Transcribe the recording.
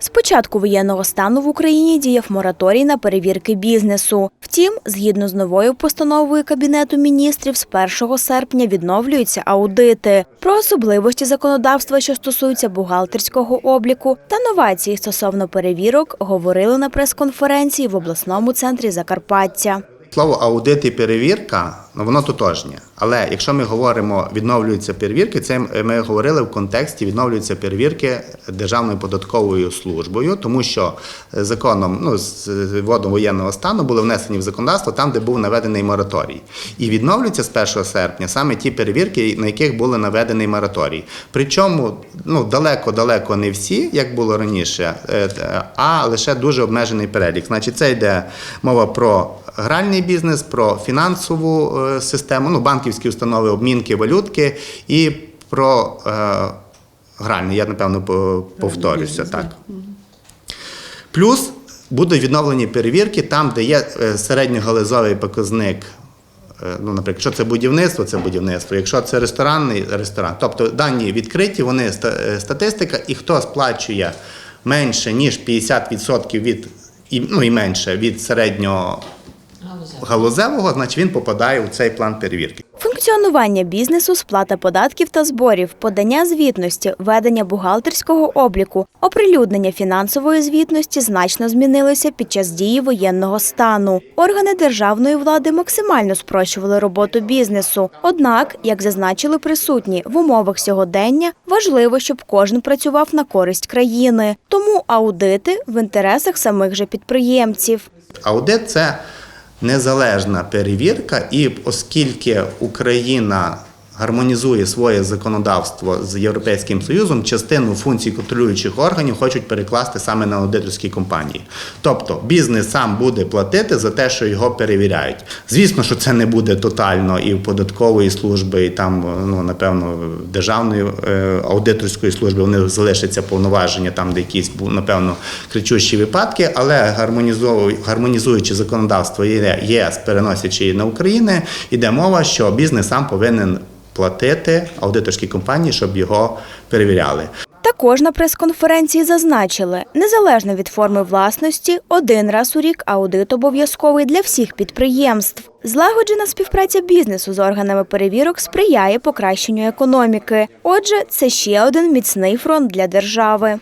З початку воєнного стану в Україні діяв мораторій на перевірки бізнесу. Втім, згідно з новою постановою Кабінету міністрів, з 1 серпня відновлюються аудити. Про особливості законодавства, що стосуються бухгалтерського обліку та новації стосовно перевірок, говорили на прес-конференції в обласному центрі Закарпаття. Слово аудит і перевірка, ну воно тотожнє. Але якщо ми говоримо відновлюються перевірки, це ми говорили в контексті відновлюються перевірки Державною податковою службою, тому що законом ну з вводом воєнного стану були внесені в законодавство там, де був наведений мораторій. І відновлюються з 1 серпня саме ті перевірки, на яких були наведений мораторій. Причому ну далеко-далеко не всі, як було раніше, е, а лише дуже обмежений перелік. Значить, це йде мова про гральний бізнес, про фінансову е, систему, ну банківські установи, обмінки, валютки і про е, гральний. Я напевно по- повторюся так. Плюс будуть відновлені перевірки там, де є е, середньогалузовий показник. Е, Ну, наприклад, якщо це будівництво, це будівництво. Якщо це ресторанний ресторан. Тобто дані відкриті, вони е, статистика, і хто сплачує менше ніж 50% від і, ну і менше від середнього галузевого, значить він попадає у цей план перевірки. Функціонування бізнесу, сплата податків та зборів, подання звітності, ведення бухгалтерського обліку, оприлюднення фінансової звітності значно змінилися під час дії воєнного стану. Органи державної влади максимально спрощували роботу бізнесу. Однак, як зазначили присутні, в умовах сьогодення важливо, щоб кожен працював на користь країни. Тому аудити в інтересах самих же підприємців. Аудит це незалежна перевірка, і оскільки Україна гармонізує своє законодавство з Європейським Союзом, частину функцій контролюючих органів хочуть перекласти саме на аудиторські компанії. Тобто бізнес сам буде платити за те, що його перевіряють. Звісно, що це не буде тотально і в податкової служби, і там, ну напевно, державної е, аудиторської служби вони залишаться повноваження, там де якісь напевно кричущі випадки, але гармонізуючи законодавство ЄС, переносячи на Україну, йде мова, що бізнес сам повинен платити аудиторській компанії, щоб його перевіряли. Також на прес-конференції зазначили, незалежно від форми власності, один раз у рік аудит обов'язковий для всіх підприємств. Злагоджена співпраця бізнесу з органами перевірок сприяє покращенню економіки. Отже, це ще один міцний фронт для держави.